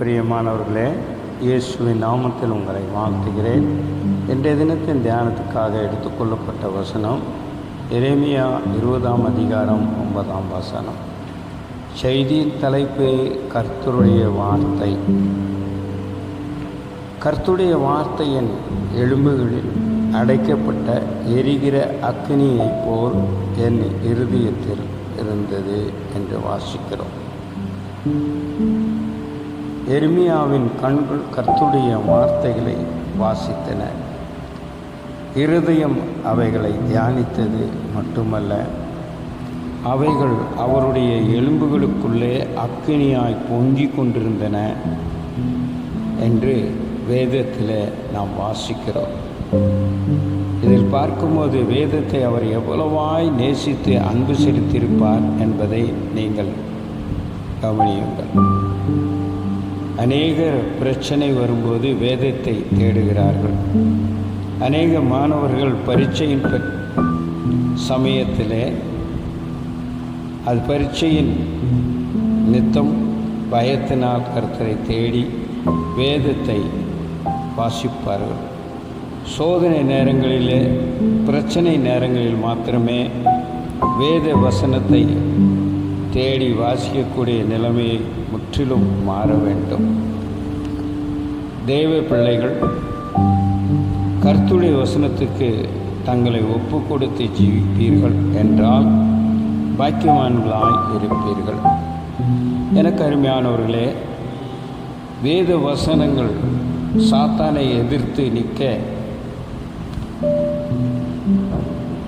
பிரியமானவர்களே இயேசுவின் நாமத்தில் உங்களை வாழ்த்துகிறேன். இன்றைய தினத்தின் தியானத்துக்காக எடுத்துக்கொள்ளப்பட்ட வசனம் எரேமியா இருபதாம் அதிகாரம் ஒன்பதாம் வசனம். செய்தியின் தலைப்பு கர்த்தருடைய வார்த்தை. கர்த்துடைய வார்த்தையின் எலும்புகளில் அடைக்கப்பட்ட எரிகிற அக்னியைப் போல் என் இருதயத்தில் இருந்தது என்று வாசிக்கிறோம். எருமியாவின் கண்கள் கர்த்துடைய வார்த்தைகளை வாசித்தன. இருதயம் அவைகளை தியானித்தது மட்டுமல்ல அவைகள் அவருடைய எலும்புகளுக்குள்ளே அக்கினியாய் பொங்கிக் கொண்டிருந்தன என்று வேதத்தில் நாம் வாசிக்கிறோம். இதில் பார்க்கும்போது வேதத்தை அவர் எவ்வளவாய் நேசித்து அன்பு செலுத்தியிருப்பார் என்பதை நீங்கள் கவனியுங்கள். அநேகர் பிரச்சனை வரும்போது வேதத்தை தேடுகிறார்கள். அநேக மாணவர்கள் பரீட்சையின் பெ- சமயத்தில் அது பரீட்சையின் நித்தம் பயத்தினால் கருத்தரை தேடி வேதத்தை வாசிப்பார்கள். சோதனை நேரங்களிலே பிரச்சனை நேரங்களில் மாத்திரமே வேத வசனத்தை தேடி வாசிக்கக்கூடிய நிலைமையை முற்றிலும் மாற வேண்டும். தேவ பிள்ளைகள் கர்த்துடைய வசனத்துக்கு தங்களை ஒப்பு கொடுத்து ஜீவிப்பீர்கள் என்றால் பாக்கியவான்களாய் இருப்பீர்கள். எனக்கு அருமையானவர்களே வேத வசனங்கள் சாத்தானை எதிர்த்து நிற்க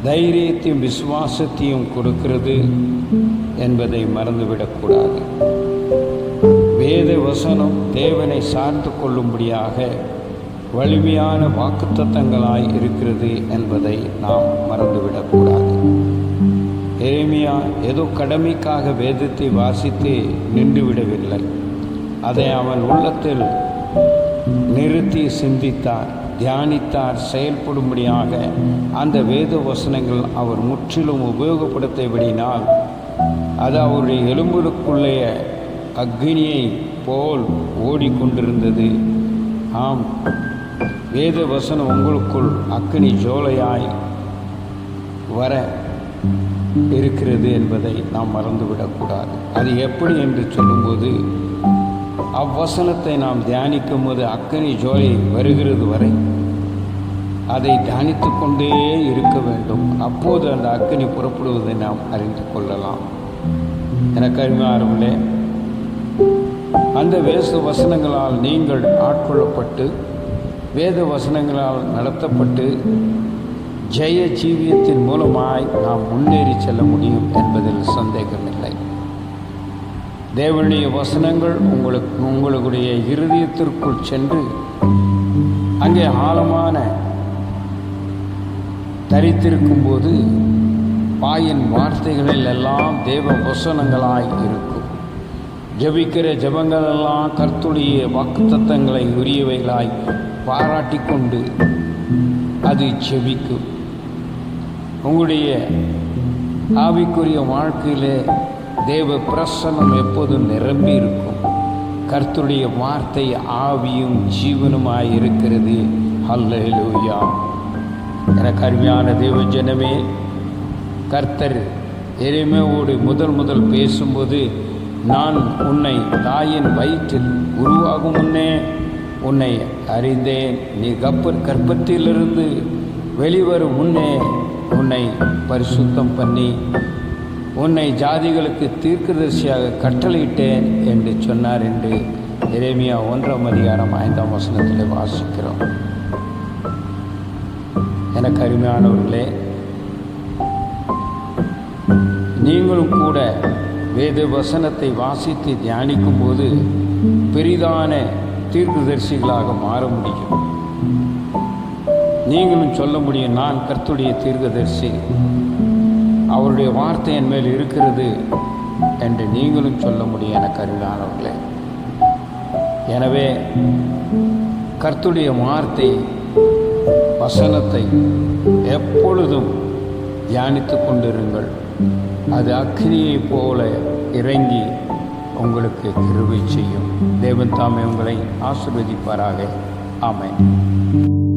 தைரியத்தையும் விசுவாசத்தையும் கொடுக்கிறது என்பதை மறந்துவிடக்கூடாது. வேத வசனம் தேவனை சார்ந்து கொள்ளும்படியாக வலிமையான வாக்குத்தத்தங்களாய் இருக்கிறது என்பதை நாம் மறந்துவிடக்கூடாது. எளிமையா ஏதோ கடமைக்காக வேதத்தை வாசித்து நின்று விடவில்லை அதை அவன் உள்ளத்தில் நிறுத்தி சிந்தித்தார் தியானித்தார் செயல்படும்படியாக அந்த வேத வசனங்கள் அவர் முற்றிலும் உபயோகப்படுத்தியபடினால் அது அவருடைய எலும்புகளுக்குள்ளேயே அக்னியை போல் ஓடிக்கொண்டிருந்தது. ஆம் வேத வசனம் உங்களுக்குள் அக்னி ஜோலையாய் வர இருக்கிறது என்பதை நாம் மறந்துவிடக்கூடாது அது எப்படி என்று சொல்லும்போது அவ்வசனத்தை நாம் தியானிக்கும் போது அக்கனி ஜோலை வருகிறது வரை அதை தியானித்து கொண்டே இருக்க வேண்டும். அப்போது அந்த அக்கனி புறப்படுவதை நாம் அறிந்து கொள்ளலாம். எனக்கு அருமையாரங்களே அந்த வேத வசனங்களால் நீங்கள் ஆட்கொள்ளப்பட்டு வேத வசனங்களால் நடத்தப்பட்டு ஜெய ஜீவியத்தின் மூலமாய் நாம் முன்னேறி செல்ல முடியும் என்பதில் சந்தேகமில்லை. தேவனுடைய வசனங்கள் உங்களுக்கு உங்களுடைய இருதயத்திற்குள் சென்று அங்கே ஆழமான தரித்திருக்கும் போது வாயின் வார்த்தைகளில் எல்லாம் தேவ வசனங்களாய் இருக்கும். ஜெபிக்கிற ஜெபங்கள் எல்லாம் கர்த்துடைய வாக்குத்தத்தங்களை உரியவைகளாய் பாராட்டி கொண்டு அது ஜெபிக்கும். உங்களுடைய ஆவிக்குரிய வாழ்க்கையிலே தேவ பிரசன்னம் எப்போதும் நிரம்பி இருக்கும் கர்த்துடைய வார்த்தை ஆவியும் ஜீவனுமாய் இருக்கிறது. அல்லூயா எனக்கு அருமையான தேவ ஜனமே கர்த்தர் எருமையோடு முதல் முதல் பேசும்போது நான் உன்னை தாயின் வயிற்றில் உருவாகும் முன்னே உன்னை அறிந்தேன். நீ கப்ப கர்ப்பத்திலிருந்து வெளிவரும் முன்னே உன்னை பரிசுத்தம் பண்ணி உன்னை ஜாதிகளுக்கு தீர்க்கதரிசியாக கட்டளையிட்டேன் என்று சொன்னார் என்று எரேமியா ஒன்றாம் அதிகாரம் ஐந்தாம் வசனத்தில் வாசிக்கிறோம். எனக்கு அருமையானவர்களே நீங்களும் கூட வேத வசனத்தை வாசித்து தியானிக்கும் போது பெரிதான தீர்க்கதரிசிகளாக மாற முடியும். நீங்களும் சொல்ல முடியும் நான் கர்த்துடைய தீர்க்கதரிசி. அவருடைய வார்த்தை என் மேல் இருக்கிறது என்று நீங்களும் சொல்ல முடியும் எனக்கு அருளானவர்களே எனவே கர்த்துடைய வார்த்தை வசனத்தை எப்பொழுதும் தியானித்து கொண்டிருங்கள். அது அக்னியை போல இறங்கி உங்களுக்கு கிருவை செய்யும். தேவன் தாமே உங்களை ஆசிர்வதிப்பாராக. ஆமேன்.